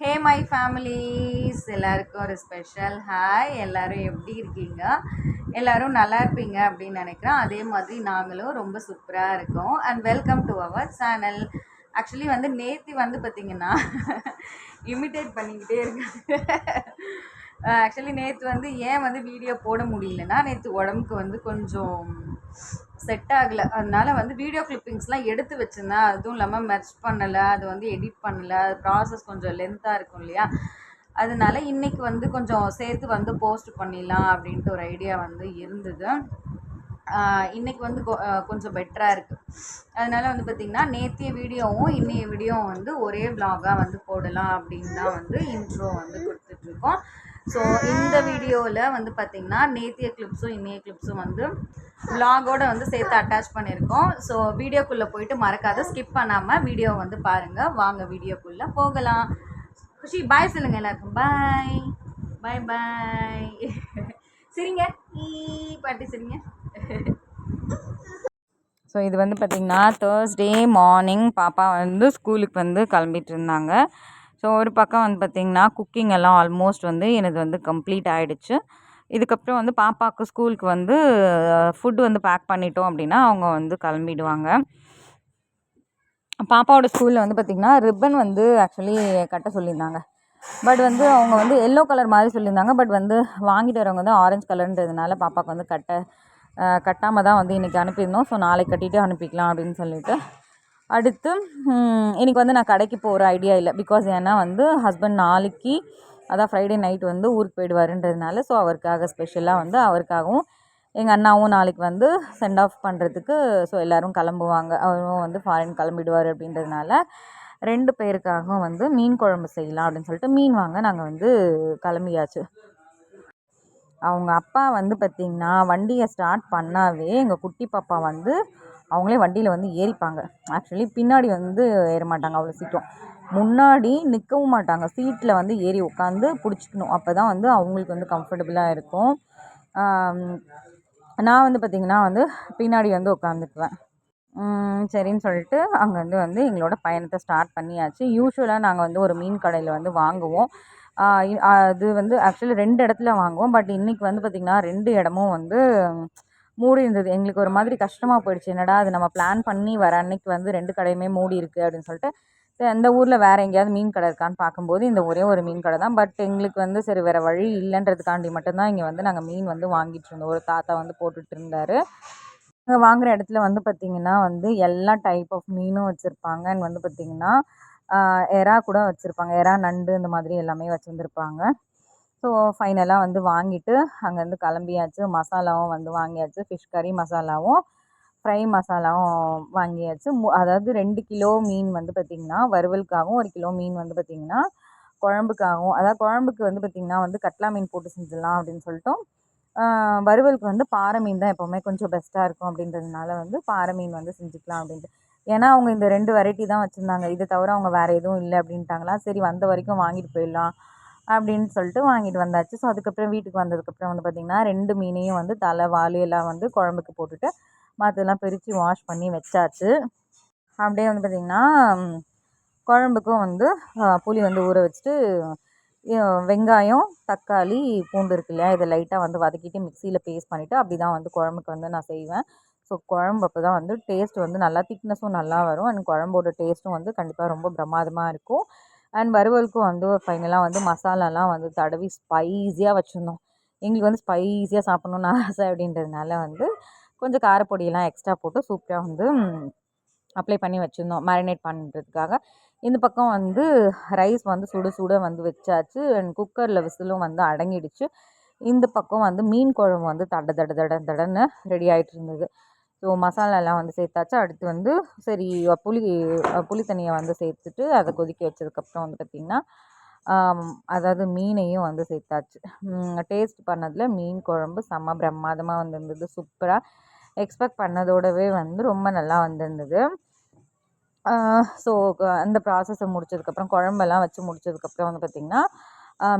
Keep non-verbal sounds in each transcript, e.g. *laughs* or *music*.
Hey my families எல்லாருக்கும் ஒரு special hi எல்லோரும் எப்படி இருக்கீங்க? எல்லோரும் நல்லா இருப்பீங்க அப்படின்னு நினைக்கிறேன். அதே மாதிரி நாங்களும் ரொம்ப சூப்பராக இருக்கோம். And welcome to our channel actually வந்து நேத்தி வந்து பார்த்திங்கன்னா இமிட்டேட் *laughs* பண்ணிக்கிட்டே இருக்காங்க. ஆக்சுவலி நேற்று வந்து ஏன் வந்து வீடியோ போட முடியலன்னா நேற்று உடம்புக்கு வந்து கொஞ்சம் செட் ஆகலை. அதனால வந்து வீடியோ கிளிப்பிங்ஸ்லாம் எடுத்து வச்சுருந்தேன் அதுவும் இல்லாமல் மெர்ச் பண்ணலை அது வந்து எடிட் பண்ணலை அது ப்ராசஸ் கொஞ்சம் லென்த்தாக இருக்கும் இல்லையா? அதனால இன்றைக்கி வந்து கொஞ்சம் சேர்த்து வந்து போஸ்ட் பண்ணிடலாம் அப்படின்ட்டு ஒரு ஐடியா வந்து இருந்தது. இன்றைக்கி வந்து கொ- கொஞ்சம் பெட்டராக இருக்குது அதனால வந்து பார்த்திங்கன்னா நேற்றைய வீடியோவும் இன்றைய வீடியோவும் வந்து ஒரே vlog-ஆ வந்து போடலாம் அப்படின்னு தான் வந்து இன்ட்ரோ வந்து கொடுத்துட்ருக்கோம் ஸோ இந்த வீடியோவில் வந்து பார்த்திங்கன்னா நேத்திய கிளிப்ஸும் இன்னைய கிளிப்ஸும் வந்து vlog-ஓட வந்து சேர்த்து அட்டாச் பண்ணியிருக்கோம். ஸோ வீடியோக்குள்ளே போயிட்டு மறக்காத ஸ்கிப் பண்ணாமல் வீடியோ வந்து பாருங்கள் வாங்க வீடியோக்குள்ளே போகலாம். குஷி பாய் சொல்லுங்கள் எல்லாருக்கும். பாய் பாய் பாய் சரிங்க. ஈ பாட்டி சரிங்க. ஸோ இது வந்து பார்த்திங்கன்னா தேர்ஸ்டே மார்னிங் பாப்பா வந்து ஸ்கூலுக்கு வந்து கிளம்பிட்டு இருந்தாங்க. ஸோ ஒரு பக்கம் வந்து பார்த்திங்கன்னா குக்கிங் எல்லாம் ஆல்மோஸ்ட் வந்து எனது வந்து கம்ப்ளீட் ஆகிடுச்சு இதுக்கப்புறம் வந்து பாப்பாவுக்கு ஸ்கூலுக்கு வந்து ஃபுட் வந்து பேக் பண்ணிட்டோம் அப்படின்னா அவங்க வந்து கிளம்பிடுவாங்க. பாப்பாவோட ஸ்கூலில் வந்து பார்த்திங்கன்னா ரிப்பன் வந்து ஆக்சுவலி கட்ட சொல்லியிருந்தாங்க. பட் வந்து அவங்க வந்து எல்லோ கலர் மாதிரி சொல்லியிருந்தாங்க. பட் வந்து வாங்கிட்டு வரவங்க வந்து ஆரஞ்சு கலர்ன்றதுனால பாப்பாவுக்கு வந்து கட்ட கட்டாமல் தான் வந்து இன்றைக்கி அனுப்பியிருந்தோம். ஸோ நாளைக்கு கட்டிட்டு அனுப்பிக்கலாம் அப்படின்னு சொல்லிட்டு அடுத்து இன்றைக்கி வந்து நான் கடைக்கு போகிற ஐடியா இல்லை. பிகாஸ் ஏன்னா வந்து ஹஸ்பண்ட் நாளைக்கு அதான் ஃப்ரைடே நைட் வந்து ஊருக்கு போயிடுவாருன்றதுனால ஸோ அவருக்காக ஸ்பெஷலாக வந்து அவருக்காகவும் எங்கள் அண்ணாவும் நாளைக்கு வந்து சென்ட் ஆஃப் பண்ணுறதுக்கு ஸோ எல்லோரும் கிளம்புவாங்க. அவரும் வந்து ஃபாரின் கிளம்பிடுவார் அப்படின்றதுனால ரெண்டு பேருக்காகவும் வந்து மீன் குழம்பு செய்யலாம் அப்படின்னு சொல்லிட்டு மீன் வாங்க நாங்கள் வந்து கிளம்பியாச்சு. அவங்க அப்பா வந்து பார்த்திங்கன்னா வண்டியை ஸ்டார்ட் பண்ணாவே எங்கள் குட்டி பாப்பா வந்து அவங்களே வண்டியில் வந்து ஏறிப்பாங்க. ஆக்சுவலி பின்னாடி வந்து ஏற மாட்டாங்க அவ்வளோ சீக்கிரம். முன்னாடி நிற்கவும் மாட்டாங்க. சீட்டில் வந்து ஏறி உட்காந்து பிடிச்சிக்கணும். அப்போ தான் வந்து அவங்களுக்கு வந்து கம்ஃபர்டபுளாக இருக்கும். நான் வந்து பார்த்திங்கன்னா வந்து பின்னாடி வந்து உட்காந்துக்குவேன் சரின்னு சொல்லிட்டு அங்கே வந்து வந்து எங்களோட பயணத்தை ஸ்டார்ட் பண்ணியாச்சு. யூஸ்வலாக நாங்கள் வந்து ஒரு மீன் கடையில் வந்து வாங்குவோம். அது வந்து ஆக்சுவலி ரெண்டு இடத்துல வாங்குவோம். பட் இன்றைக்கி வந்து பார்த்திங்கன்னா ரெண்டு இடமும் வந்து மூடி இருந்தது. எங்களுக்கு ஒரு மாதிரி கஷ்டமாக போயிடுச்சு. என்னடா அது நம்ம பிளான் பண்ணி வர அன்னைக்கு வந்து ரெண்டு கடையுமே மூடி இருக்குது அப்படின்னு சொல்லிட்டு அந்த ஊரில் வேறு எங்கேயாவது மீன் கடை இருக்கான்னு பார்க்கும்போது இந்த ஒரே ஒரு மீன் கடை தான். பட் எங்களுக்கு வந்து சரி வேறு வழி இல்லைன்றதுக்காண்டி மட்டும்தான் இங்கே வந்து நாங்கள் மீன் வந்து வாங்கிட்டு இருந்தோம். ஒரு தாத்தா வந்து போட்டுட்டு இருந்தார். அங்கே வாங்குகிற இடத்துல வந்து பார்த்திங்கன்னா வந்து எல்லா டைப் ஆஃப் மீனும் வச்சுருப்பாங்க. அண்ட் வந்து பார்த்திங்கன்னா எறா கூட வச்சுருப்பாங்க. எறா நண்டு இந்த மாதிரி எல்லாமே வச்சுருந்துருப்பாங்க. ஸோ ஃபைனலாக வந்து வாங்கிட்டு அங்கேருந்து கிளம்பியாச்சு. மசாலாவும் வந்து வாங்கியாச்சு. ஃபிஷ் கறி மசாலாவும் ஃப்ரை மசாலாவும் வாங்கியாச்சு. மு அதாவது ரெண்டு கிலோ மீன் வந்து பார்த்திங்கன்னா வறுவலுக்காகவும் ஒரு கிலோ மீன் வந்து பார்த்திங்கன்னா குழம்புக்காகவும் அதாவது குழம்புக்கு வந்து பார்த்திங்கன்னா வந்து கட்லா மீன் போட்டு செஞ்சிடலாம் அப்படின்னு சொல்லிட்டோம். வறுவலுக்கு வந்து பாறை மீன் தான் எப்போவுமே கொஞ்சம் பெஸ்ட்டாக இருக்கும் அப்படின்றதுனால வந்து பாறை மீன் வந்து செஞ்சுக்கலாம் அப்படின்ட்டு. ஏன்னா அவங்க இந்த ரெண்டு வெரைட்டி தான் வச்சுருந்தாங்க. இதை தவிர அவங்க வேறு எதுவும் இல்லை அப்படின்ட்டாங்களா? சரி வந்த வரைக்கும் வாங்கிட்டு போயிடலாம். அப்படின்னு சொல்லிட்டு வாங்கிட்டு வந்தாச்சு. ஸோ அதுக்கப்புறம் வீட்டுக்கு வந்ததுக்கப்புறம் வந்து பார்த்திங்கன்னா ரெண்டு மீனையும் வந்து தலை வாலு எல்லாம் வந்து குழம்புக்கு போட்டுட்டு மற்றெல்லாம் பிரித்து வாஷ் பண்ணி வச்சாச்சு. அப்படியே வந்து பார்த்திங்கன்னா குழம்புக்கும் வந்து புளி வந்து ஊற வச்சுட்டு வெங்காயம் தக்காளி பூண்டு இருக்கு இல்லையா இதை லைட்டாக வந்து வதக்கிட்டு மிக்சியில் பேஸ்ட் பண்ணிவிட்டு அப்படி தான் வந்து குழம்புக்கு வந்து நான் செய்வேன். ஸோ குழம்பு அப்போ தான் வந்து டேஸ்ட் வந்து நல்லா திக்னஸும் நல்லா வரும். அண்ட் குழம்போட டேஸ்ட்டும் வந்து கண்டிப்பாக ரொம்ப பிரமாதமாக இருக்கும். அண்ட் வறுவலுக்கும் வந்து ஃபைனலாக வந்து மசாலாலாம் வந்து தடவி ஸ்பைஸியாக வச்சுருந்தோம். எங்களுக்கு வந்து ஸ்பைஸியாக சாப்பிட்ணுன்னு ஆசை அப்படின்றதுனால வந்து கொஞ்சம் காரப்பொடியெல்லாம் எக்ஸ்ட்ரா போட்டு சூப்பராக வந்து அப்ளை பண்ணி வச்சுருந்தோம். மேரினேட் பண்ணுறதுக்காக இந்த பக்கம் வந்து ரைஸ் வந்து சுட சுட வந்து வச்சாச்சு. அண்ட் குக்கரில் விசிலும் வந்து அடங்கிடுச்சு. இந்த பக்கம் வந்து மீன் குழம்பு வந்து தட தட தட தடன்னு ரெடி ஆகிட்டு இருந்தது. ஸோ மசாலாலாம் வந்து சேர்த்தாச்சு. அடுத்து வந்து சரி புளி புளி தண்ணியை வந்து சேர்த்துட்டு அதை கொதிக்க வச்சதுக்கப்புறம் வந்து பார்த்திங்கன்னா அதாவது மீனையும் வந்து சேர்த்தாச்சு. டேஸ்ட் பண்ணதில் மீன் குழம்பு செம்ம பிரமாதமாக வந்திருந்தது. சூப்பராக எக்ஸ்பெக்ட் பண்ணதோடவே வந்து ரொம்ப நல்லா வந்திருந்தது. ஸோ அந்த ப்ராசஸை முடிச்சதுக்கப்புறம் குழம்பெல்லாம் வச்சு முடிச்சதுக்கப்புறம் வந்து பார்த்திங்கன்னா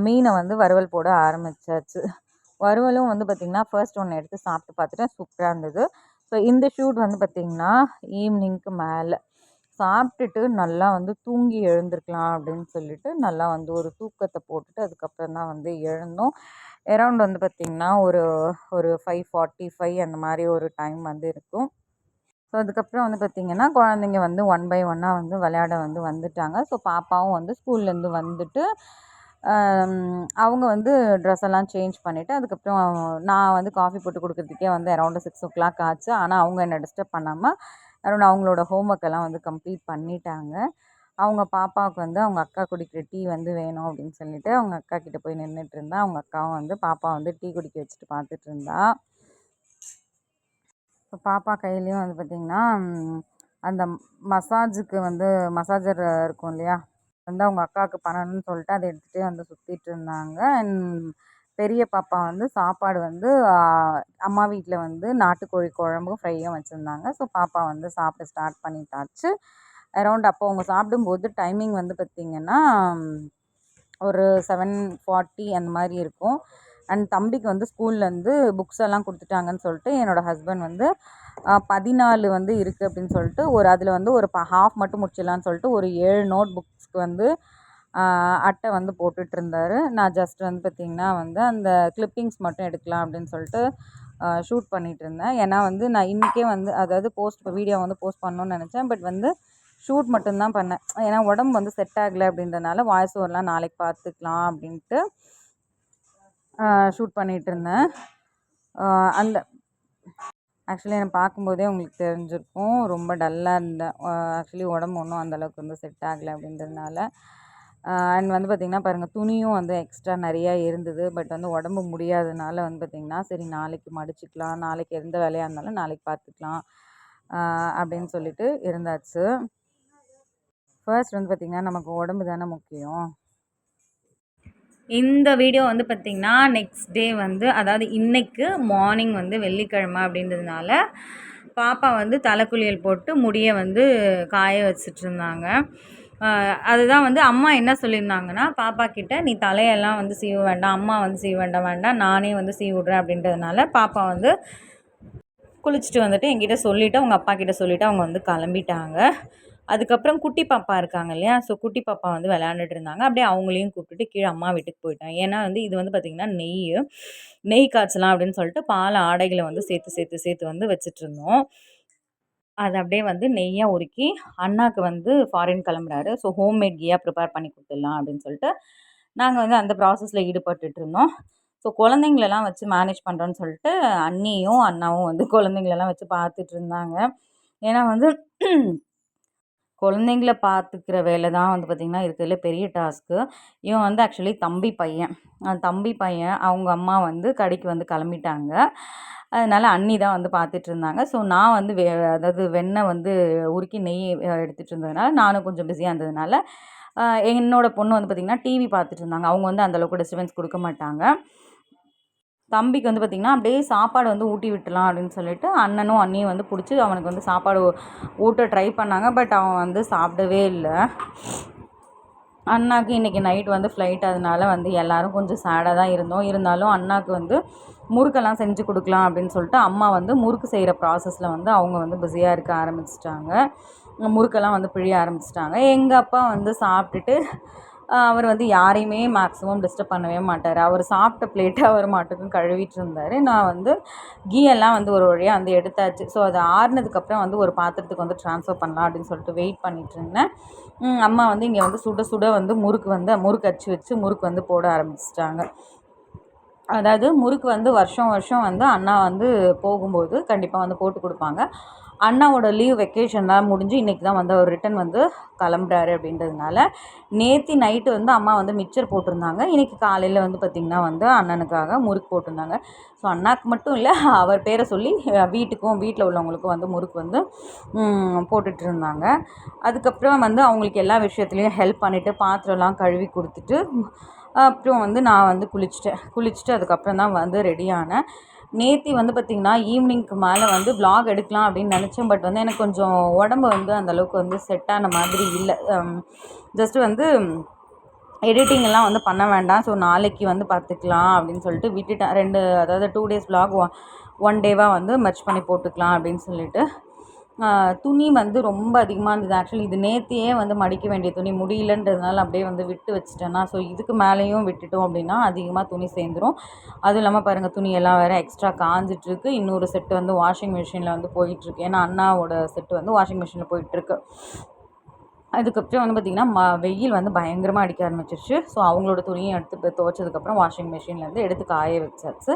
மீனை வந்து வறுவல் போட ஆரம்பித்தாச்சு வறுவலும் வந்து பார்த்திங்கன்னா ஃபர்ஸ்ட் ஒன்று எடுத்து சாப்பிட்டு பார்த்துட்டேன் சூப்பராக இருந்தது. ஸோ இந்த ஷூட் வந்து பார்த்திங்கன்னா ஈவினிங்க்கு மேலே. சாப்பிட்டுட்டு நல்லா வந்து தூங்கி எழுந்திருக்கலாம் அப்படின்னு சொல்லிட்டு நல்லா வந்து ஒரு தூக்கத்தை போட்டுட்டு அதுக்கப்புறம் தான் வந்து எழுந்தோம். அரௌண்ட் வந்து பார்த்திங்கன்னா ஒரு ஒரு ஃபைவ் ஃபார்ட்டி ஃபைவ் அந்த மாதிரி ஒரு டைம் வந்து இருக்கும். ஸோ அதுக்கப்புறம் வந்து பார்த்திங்கன்னா குழந்தைங்க வந்து ஒன் பை ஒன்னாக வந்து விளையாட வந்து வந்துட்டாங்க. ஸோ பாப்பாவும் வந்து ஸ்கூல்லேருந்து வந்துட்டு அவங்க வந்து ட்ரெஸ் எல்லாம் சேஞ்ச் பண்ணிவிட்டு அதுக்கப்புறம் நான் வந்து காஃபி போட்டு கொடுக்குறதுக்கே வந்து அரௌண்டு சிக்ஸ் ஓ கிளாக் ஆச்சு. ஆனால் அவங்க என்னை டிஸ்டர்ப் பண்ணாமல் அரௌண்ட் அவங்களோட ஹோம் ஒர்க் எல்லாம் வந்து கம்ப்ளீட் பண்ணிட்டாங்க. அவங்க பாப்பாவுக்கு வந்து அவங்க அக்கா குடிக்கிற டீ வந்து வேணும் அப்படின்னு சொல்லிட்டு அவங்க அக்கா கிட்டே போய் நின்றுட்டு இருந்தா அவங்க அக்காவும் வந்து பாப்பா வந்து டீ குடிக்க வச்சுட்டு பார்த்துட்டு இருந்தா. இப்போ பாப்பா கையிலையும் வந்து பார்த்திங்கன்னா அந்த மசாஜுக்கு வந்து மசாஜர் இருக்கும் இல்லையா? வந்து அவங்க அக்காவுக்கு பண்ணணும்னு சொல்லிட்டு அதை எடுத்துகிட்டே வந்து சுற்றிட்டு இருந்தாங்க. அண்ட் பெரிய பாப்பா வந்து சாப்பாடு வந்து அம்மா வீட்டில் வந்து நாட்டுக்கோழி குழம்பும் ஃப்ரையும் வச்சுருந்தாங்க. ஸோ பாப்பா வந்து சாப்பிட ஸ்டார்ட் பண்ணிட்டாச்சு. அரௌண்ட் அப்போ அவங்க சாப்பிடும்போது டைமிங் வந்து பார்த்திங்கன்னா ஒரு செவன் ஃபார்ட்டி அந்த மாதிரி இருக்கும். அண்ட் தம்பிக்கு வந்து ஸ்கூல்லேருந்து புக்ஸ் எல்லாம் கொடுத்துட்டாங்கன்னு சொல்லிட்டு என்னோடய ஹஸ்பண்ட் வந்து பதினாலு வந்து இருக்குது அப்படின்னு சொல்லிட்டு ஒரு அதில் வந்து ஒரு ஹாஃப் மட்டும் முடிச்சிடலான்னு சொல்லிட்டு ஒரு ஏழு நோட் புக்ஸ்க்கு வந்து அட்டை வந்து போட்டுட்ருந்தாரு. நான் ஜஸ்ட் வந்து பார்த்திங்கன்னா வந்து அந்த கிளிப்பிங்ஸ் மட்டும் எடுக்கலாம் அப்படின்னு சொல்லிட்டு ஷூட் பண்ணிகிட்டு இருந்தேன் ஏன்னா வந்து நான் இன்றைக்கே வந்து அதாவது போஸ்ட் வீடியோ வந்து போஸ்ட் பண்ணணும்னு நினச்சேன். பட் வந்து ஷூட் மட்டும்தான் பண்ணேன். ஏன்னா உடம்பு வந்து செட் ஆகலை அப்படின்றதுனால வாய்ஸ் ஓவர்லாம் நாளைக்கு பார்த்துக்கலாம் அப்படின்ட்டு ஷூட் பண்ணிகிட்டு இருந்தேன் அந்த ஆக்சுவலி என்னை பார்க்கும்போதே உங்களுக்கு தெரிஞ்சிருக்கும். ரொம்ப டல்லாக இருந்தேன் ஆக்சுவலி உடம்பு ஒன்றும் அந்தளவுக்கு வந்து செட் ஆகலை அப்படின்றதுனால. அண்ட் வந்து பார்த்திங்கன்னா பாருங்கள் துணியும் வந்து எக்ஸ்ட்ரா நிறையா இருந்தது. பட் வந்து உடம்பு முடியாததுனால வந்து பார்த்திங்கன்னா சரி நாளைக்கு மடிச்சுக்கலாம். நாளைக்கு எந்த வேலையாக இருந்தாலும் நாளைக்கு பார்த்துக்கலாம் அப்படின்னு சொல்லிட்டு இருந்தாச்சு. ஃபர்ஸ்ட் வந்து பார்த்திங்கன்னா நமக்கு உடம்பு தானே முக்கியம். இந்த வீடியோ வந்து பார்த்திங்கன்னா நெக்ஸ்ட் டே வந்து அதாவது இன்றைக்கு மார்னிங் வந்து வெள்ளிக்கிழமை அப்படின்றதுனால பாப்பா வந்து தலைக்குளியல் போட்டு முடியை வந்து காய வச்சிட்ருந்தாங்க அதுதான் வந்து அம்மா என்ன சொல்லியிருந்தாங்கன்னா பாப்பா கிட்ட நீ தலையெல்லாம் வந்து சீவ வேண்டாம் அம்மா வந்து சீவ வேண்டாம் வேண்டாம் நானே வந்து சீவி விட்றேன் அப்படின்றதுனால பாப்பா வந்து குளிச்சுட்டு வந்துட்டு என்கிட்ட சொல்லிவிட்டு அவங்க அப்பா கிட்ட சொல்லிவிட்டு அவங்க வந்து கிளம்பிட்டாங்க. அதுக்கப்புறம் குட்டி பாப்பா இருக்காங்க இல்லையா? ஸோ குட்டி பாப்பா வந்து விளையாண்டுட்டு இருந்தாங்க. அப்படியே அவங்களையும் கூப்பிட்டுட்டு கீழே அம்மா வீட்டுக்கு போயிட்டோம் ஏன்னா வந்து இது வந்து பார்த்திங்கன்னா நெய் நெய் காய்ச்சலாம் அப்படின்னு சொல்லிட்டு பால் ஆடைகளை வந்து சேர்த்து சேர்த்து சேர்த்து வந்து வச்சிட்ருந்தோம் அதை அப்படியே வந்து நெய்யாக உருக்கி அண்ணாக்கு வந்து ஃபாரின் கிளம்புறாரு. ஸோ ஹோம்மேட் கீயாக ப்ரிப்பேர் பண்ணி கொடுத்துடலாம் அப்படின்னு சொல்லிட்டு நாங்கள் வந்து அந்த ப்ராசஸில் ஈடுபட்டுட்டு இருந்தோம். ஸோ குழந்தைங்களெல்லாம் வச்சு மேனேஜ் பண்ணுறோன்னு சொல்லிட்டு அண்ணியும் அண்ணாவும் வந்து குழந்தைங்களெல்லாம் வச்சு பார்த்துட்டு இருந்தாங்க. ஏன்னா வந்து குழந்தைங்கள பார்த்துக்கிற வேலை தான் வந்து பார்த்திங்கன்னா இருக்கிறதுல பெரிய டாஸ்க்கு இவன் வந்து ஆக்சுவலி தம்பி பையன். தம்பி பையன் அவங்க அம்மா வந்து கடைக்கு வந்து கிளம்பிட்டாங்க. அதனால் அண்ணி தான் வந்து பார்த்துட்டு இருந்தாங்க. ஸோ நான் வந்து வே அதாவது வெண்ணெய் வந்து உருக்கி நெய் எடுத்துகிட்டு இருந்ததுனால நானும் கொஞ்சம் பிஸியாக இருந்ததுனால என்னோடய பொண்ணு வந்து பார்த்திங்கன்னா டிவி பார்த்துட்டு இருந்தாங்க. அவங்க வந்து அந்தளவுக்கு டிஸ்டர்பன்ஸ் கொடுக்க மாட்டாங்க. தம்பிக்கு வந்து பார்த்திங்கன்னா அப்படியே சாப்பாடு வந்து ஊட்டி விட்டுலாம் அப்படின்னு சொல்லிட்டு அண்ணனும் அண்ணியும் வந்து பிடிச்சி அவனுக்கு வந்து சாப்பாடு ஊட்ட ட்ரை பண்ணாங்க. பட் அவன் வந்து சாப்பிடவே இல்லை. அண்ணாக்கு இன்றைக்கி நைட் வந்து ஃப்ளைட் அதனால வந்து எல்லோரும் கொஞ்சம் சேடாக தான் இருந்தோம். இருந்தாலும் அண்ணாக்கு வந்து முறுக்கெல்லாம் செஞ்சு கொடுக்கலாம் அப்படின்னு சொல்லிட்டு அம்மா வந்து முறுக்கு செய்கிற ப்ராசஸில் வந்து அவங்க வந்து பிஸியாக இருக்க ஆரம்பிச்சிட்டாங்க. முறுக்கெல்லாம் வந்து பிழிய ஆரம்பிச்சிட்டாங்க. எங்கள் அப்பா வந்து சாப்பிட்டுட்டு அவர் வந்து யாரையுமே மேக்ஸிமம் டிஸ்டர்ப் பண்ணவே மாட்டார். அவர் சாப்பிட்ட பிளேட்டை அவர் மாட்டுக்கும் கழுவிட்டு இருந்தார். நான் வந்து கீ எல்லாம் வந்து ஒரு வழியாக வந்து எடுத்தாச்சு. ஸோ அது ஆறுனதுக்கப்புறம் வந்து ஒரு பாத்திரத்துக்கு வந்து ட்ரான்ஸ்ஃபர் பண்ணலாம் அப்படின்னு சொல்லிட்டு வெயிட் பண்ணிட்டு இருந்தேன். அம்மா வந்து இங்கே வந்து சுட சுட வந்து முறுக்கு வந்து முறுக்கு அச்சு வச்சு முறுக்கு வந்து போட ஆரம்பிச்சிட்டாங்க. அதாவது முறுக்கு வந்து வருஷம் வருஷம் வந்து அண்ணா வந்து போகும்போது கண்டிப்பாக வந்து போட்டு கொடுப்பாங்க. அண்ணாவோட லீவ் வெக்கேஷன்லாம் முடிஞ்சு இன்றைக்கி தான் வந்து அவர் ரிட்டன் வந்து கிளம்புறாரு அப்படின்றதுனால நேற்று நைட்டு வந்து அம்மா வந்து மிக்சர் போட்டிருந்தாங்க. இன்றைக்கி காலையில் வந்து பார்த்திங்கன்னா வந்து அண்ணனுக்காக முறுக்கு போட்டிருந்தாங்க. ஸோ அண்ணாக்கு மட்டும் இல்லை அவர் பேரை சொல்லி வீட்டுக்கும் வீட்டில் உள்ளவங்களுக்கும் வந்து முறுக்கு வந்து போட்டுட்டு இருந்தாங்க அதுக்கப்புறம் வந்து அவங்களுக்கு எல்லா விஷயத்துலையும் ஹெல்ப் பண்ணிவிட்டு பாத்திரம்லாம் கழுவி கொடுத்துட்டு அப்புறம் வந்து நான் வந்து குளிச்சுட்டேன். குளிச்சுட்டு அதுக்கப்புறம் தான் வந்து ரெடி ஆனேன். நேற்று வந்து பார்த்திங்கன்னா ஈவினிங்க்கு மேலே வந்து வ்ளாக் எடுக்கலாம் அப்படின்னு நினச்சேன். பட் வந்து எனக்கு கொஞ்சம் உடம்பு வந்து அந்தளவுக்கு வந்து செட் ஆன மாதிரி இல்லை. ஜஸ்ட்டு வந்து எடிட்டிங்லாம் வந்து பண்ண வேண்டாம். ஸோ நாளைக்கு வந்து பார்த்துக்கலாம் அப்படின்னு சொல்லிட்டு விட்டுட்டேன். ரெண்டு அதாவது two days vlog one one டேவாக வந்து மர்ச் பண்ணி போட்டுக்கலாம் அப்படின்னு சொல்லிட்டு துணி வந்து ரொம்ப அதிகமாக இருந்தது. ஆக்சுவலி இது நேத்தியே வந்து மடிக்க வேண்டிய துணி. முடியலன்றதுனால அப்படியே வந்து விட்டு வச்சுட்டேன்னா ஸோ இதுக்கு மேலேயும் விட்டுட்டோம் அப்படின்னா அதிகமாக துணி சேர்ந்துரும். அதுவும் இல்லாமல் பாருங்கள் துணி எல்லாம் வேறு எக்ஸ்ட்ரா காஞ்சிட்ருக்கு. இன்னொரு செட்டு வந்து வாஷிங் மிஷினில் வந்து போயிட்டுருக்கு ஏன்னா அண்ணாவோட செட்டு வந்து வாஷிங் மிஷினில் போயிட்டுருக்கு அதுக்கப்புறம் வந்து பார்த்திங்கன்னா ம வெயில் வந்து பயங்கரமாக அடிக்க ஆரம்பிச்சிருச்சு. ஸோ அவங்களோட துணியை எடுத்து துவைச்சதுக்கப்புறம் வாஷிங் மிஷின்லேருந்து எடுத்து காய வச்சாச்சு.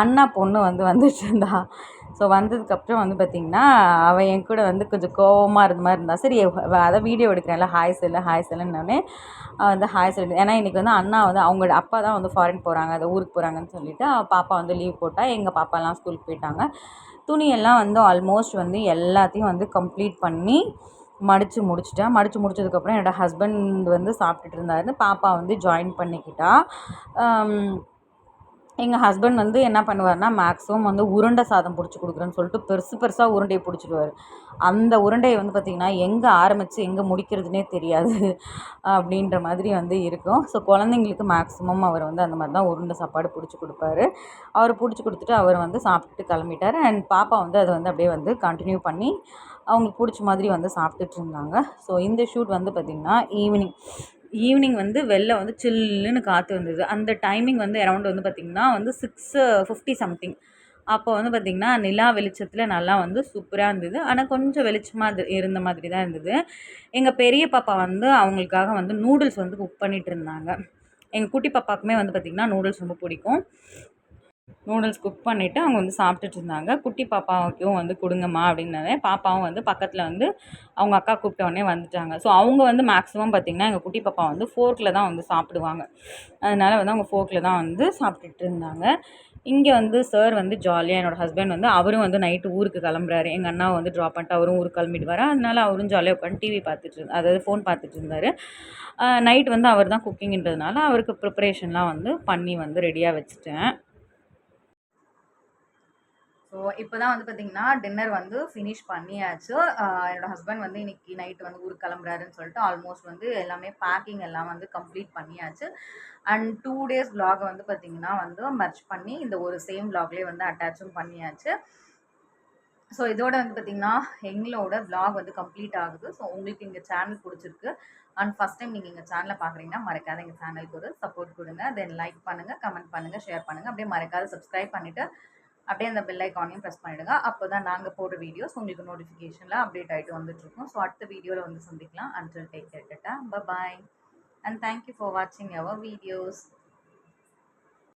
அண்ணா பொண்ணு வந்து வந்துட்டு இருந்தா ஸோ வந்ததுக்கப்புறம் வந்து பார்த்திங்கன்னா அவள் என் கூட வந்து கொஞ்சம் கோவமாக இருந்த மாதிரி இருந்தா. சரி அதான் அதை வீடியோ எடுக்கிறேன்ல ஹாய் செல்லு ஹாய் செல்லுன்னொடனே வந்து ஹாய் செல்லு ஏன்னா இன்றைக்கி வந்து அண்ணா வந்து அவங்களோட அப்பா தான் வந்து ஃபாரின் போகிறாங்க அதை ஊருக்கு போகிறாங்கன்னு சொல்லிட்டு பாப்பா வந்து லீவ் போட்டால் எங்கள் பாப்பாலாம் ஸ்கூலுக்கு போயிட்டாங்க. துணியெல்லாம் வந்து ஆல்மோஸ்ட் வந்து எல்லாத்தையும் வந்து கம்ப்ளீட் பண்ணி மடித்து முடிச்சிட்டேன் மடித்து முடிச்சதுக்கப்புறம் என்னோடய ஹஸ்பண்ட் வந்து சாப்பிட்டுட்டு இருந்தாரு. பாப்பா வந்து ஜாயின் பண்ணிக்கிட்டா. எங்கள் ஹஸ்பண்ட் வந்து என்ன பண்ணுவார்னா மேக்ஸிமம் வந்து உருண்டை சாதம் பிடிச்சி கொடுக்குறேன்னு சொல்லிட்டு பெருசு பெருசாக உருண்டையை பிடிச்சிடுவார். அந்த உருண்டையை வந்து பார்த்திங்கன்னா எங்கே ஆரம்பித்து எங்கே முடிக்கிறதுனே தெரியாது. அப்படின்ற மாதிரி வந்து இருக்கும். ஸோ குழந்தைங்களுக்கு மேக்ஸிமம் அவர் வந்து அந்த மாதிரி தான் உருண்டை சாப்பாடு பிடிச்சி கொடுப்பாரு. அவர் பிடிச்சி கொடுத்துட்டு அவர் வந்து சாப்பிட்டுட்டு கிளம்பிட்டார். அண்ட் பாப்பா வந்து அதை வந்து அப்படியே வந்து கண்டினியூ பண்ணி அவங்களுக்கு பிடிச்ச மாதிரி வந்து சாப்பிட்டுட்டு இருந்தாங்க. ஸோ இந்த ஷூட் வந்து பார்த்திங்கன்னா ஈவினிங் ஈவினிங் வந்து வெளில வந்து சில்லுன்னு காற்று வந்தது. அந்த டைமிங் வந்து அரௌண்ட் வந்து பார்த்திங்கன்னா வந்து சிக்ஸ் ஃபிஃப்டி சம்திங் அப்போ வந்து பார்த்திங்கன்னா நிலா வெளிச்சத்தில் நல்லா வந்து சூப்பராக இருந்தது. ஆனால் கொஞ்சம் வெளிச்சமாக இது இருந்த மாதிரி தான் இருந்தது. எங்கள் பெரிய பாப்பா வந்து அவங்களுக்காக வந்து நூடுல்ஸ் வந்து குக் பண்ணிகிட்டு இருந்தாங்க. எங்கள் குட்டி பாப்பாவுக்குமே வந்து பார்த்திங்கன்னா நூடுல்ஸ் ரொம்ப பிடிக்கும். நூடுல்ஸ் குக் பண்ணிவிட்டு அவங்க வந்து சாப்பிட்டுட்டு இருந்தாங்க. குட்டி பாப்பாவுக்கும் வந்து கொடுங்கம்மா அப்படின்னாலே பாப்பாவும் வந்து பக்கத்தில் வந்து அவங்க அக்கா கூப்பிட்டோடனே வந்துட்டாங்க. ஸோ அவங்க வந்து மேக்ஸிமம் பார்த்திங்கன்னா எங்கள் குட்டி பாப்பா வந்து ஃபோர்க்கில் தான் வந்து சாப்பிடுவாங்க. அதனால் வந்து அவங்க ஃபோர்க்கில் தான் வந்து சாப்பிட்டுட்டு இருந்தாங்க. இங்கே வந்து சார் வந்து ஜாலியாக என்னோடய ஹஸ்பண்ட் வந்து அவரும் வந்து நைட்டு ஊருக்கு கிளம்புறாரு. எங்கள் அண்ணாவை வந்து ட்ராப் பண்ணிட்டு அவரும் ஊருக்கு கிளம்பிடுவார். அதனால அவரும் ஜாலியாக உட்காந்து டிவி பார்த்துட்டு அதாவது ஃபோன் பார்த்துட்டு இருந்தார். நைட் வந்து அவர் தான் குக்கிங்கிறதுனால அவருக்கு ப்ரிப்பரேஷன்லாம் வந்து பண்ணி வந்து ரெடியாக வச்சுட்டேன். ஸோ இப்போ தான் வந்து பார்த்தீங்கன்னா டின்னர் வந்து ஃபினிஷ் பண்ணியாச்சு. என்னோட ஹஸ்பண்ட் வந்து இன்னைக்கு நைட் வந்து ஊருக்கு கிளம்புறாருன்னு சொல்லிட்டு ஆல்மோஸ்ட் வந்து எல்லாமே பேக்கிங் எல்லாம் வந்து கம்ப்ளீட் பண்ணியாச்சு. அண்ட் டூ டேஸ் விலாகை வந்து பார்த்தீங்கன்னா வந்து மர்ச் பண்ணி இந்த ஒரு சேம் விலாக்லேயே வந்து அட்டாச்சும் பண்ணியாச்சு. ஸோ இதோட வந்து பார்த்தீங்கன்னா எங்களோட விலாக் வந்து கம்ப்ளீட் ஆகுது. ஸோ உங்களுக்கு எங்கள் சேனல் பிடிச்சிருக்கு. அண்ட் ஃபஸ்ட் டைம் நீங்கள் எங்கள் சேனலை பார்க்குறீங்கன்னா மறக்காத எங்கள் சேனலுக்கு ஒரு சப்போர்ட் கொடுங்க. தென் லைக் பண்ணுங்கள் கமெண்ட் பண்ணுங்கள் ஷேர் பண்ணுங்கள் அப்படியே மறக்காத சப்ஸ்கிரைப் பண்ணிவிட்டு அப்படியே அந்த பெல் ஐக்கானையும் ப்ரெஸ் பண்ணிவிடுங்க அப்போ தான் நாங்கள் போடுற வீடியோஸ் உங்களுக்கு நோட்டிஃபிகேஷனில் அப்டேட் ஆகிட்டு வந்துட்டுருக்கோம். ஸோ அடுத்த வீடியோவில் வந்து சந்திக்கலாம். Until take care bye and thank you for வாட்சிங் அவர் வீடியோஸ்